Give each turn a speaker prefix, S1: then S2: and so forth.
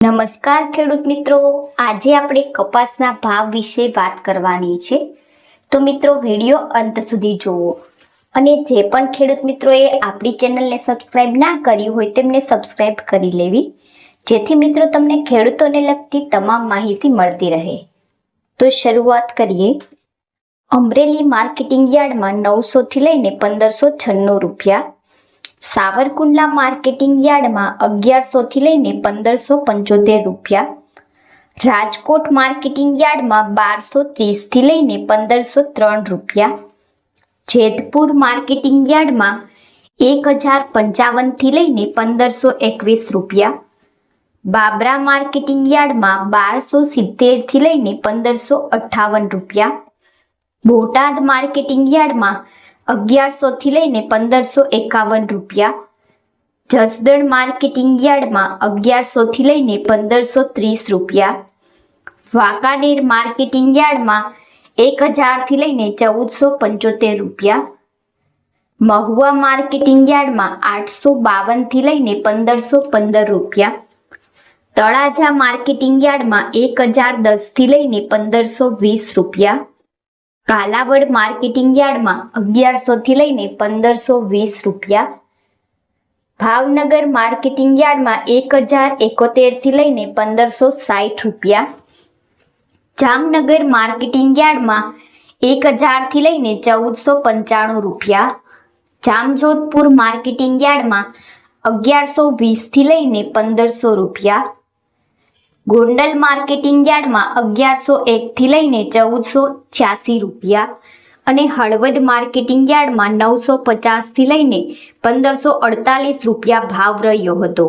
S1: નમસ્કાર ખેડૂત મિત્રો. આજે આપણે કપાસના ભાવ વિશે વાત કરવાની છે. તો મિત્રો, વીડિયો અંત સુધી જુઓ. અને જે પણ ખેડૂત મિત્રોએ આપણી ચેનલને સબસ્ક્રાઇબ ના કરી હોય તેમને સબસ્ક્રાઇબ કરી લેવી. જેથી મિત્રો તમને ખેડૂતોને લગતી તમામ માહિતી મળતી રહે. તો શરૂઆત કરીએ. અમરેલી માર્કેટિંગ યાર્ડમાં નવસોથી લઈને પંદરસો છન્નું રૂપિયા સાવરકુંડલા માર્કેટિંગ યાર્ડમાં અગિયારસોથી લઈને પંદરસો પંચોતેર રૂપિયા. રાજકોટ માર્કેટિંગ યાર્ડમાં બારસો ત્રીસથી લઈને પંદરસો ત્રણ રૂપિયા. જેતપુર માર્કેટિંગ યાર્ડમાં એક હજાર પંચાવનથી લઈને પંદરસો એકવીસ રૂપિયા. બાબરા માર્કેટિંગ યાર્ડમાં બારસો સિત્તેરથી લઈને પંદરસો અઠ્ઠાવન રૂપિયા. બોટાદ માર્કેટિંગ યાર્ડમાં અગિયારસોથી લઈને પંદરસો એકાવન રૂપિયા. જસદણ માર્કેટિંગ યાર્ડમાં અગિયારસોથી લઈને પંદરસો ત્રીસ રૂપિયા. વાંકાનેર માર્કેટિંગ યાર્ડમાં એક હજારથી લઈને ચૌદસો પંચોતેર રૂપિયા. મહુવા માર્કેટિંગ યાર્ડમાં આઠસો બાવનથી લઈને પંદરસો પંદર રૂપિયા. તળાજા માર્કેટિંગ યાર્ડમાં એક હજાર દસથી લઈને પંદરસો વીસ રૂપિયા. કાલાવડ માર્કેટિંગ યાર્ડમાં અગિયારસોથી લઈને પંદરસો વીસ રૂપિયા. ભાવનગર માર્કેટિંગ યાર્ડમાં એક હજાર એકોતેરથી લઈને પંદરસો સાઠ રૂપિયા. જામનગર માર્કેટિંગ યાર્ડમાં એક હજારથી લઈને ચૌદસો પંચાણું રૂપિયા. જામજોધપુર માર્કેટિંગ યાર્ડમાં અગિયારસો વીસથી લઈને પંદરસો રૂપિયા. ગોંડલ માર્કેટિંગ યાર્ડમાં અગિયારસો એકથી લઈને ચૌદસો છ્યાસી રૂપિયા અને હળવદ માર્કેટિંગ યાર્ડમાં નવસો પચાસથી લઈને પંદરસો અડતાલીસ રૂપિયા ભાવ રહ્યો હતો.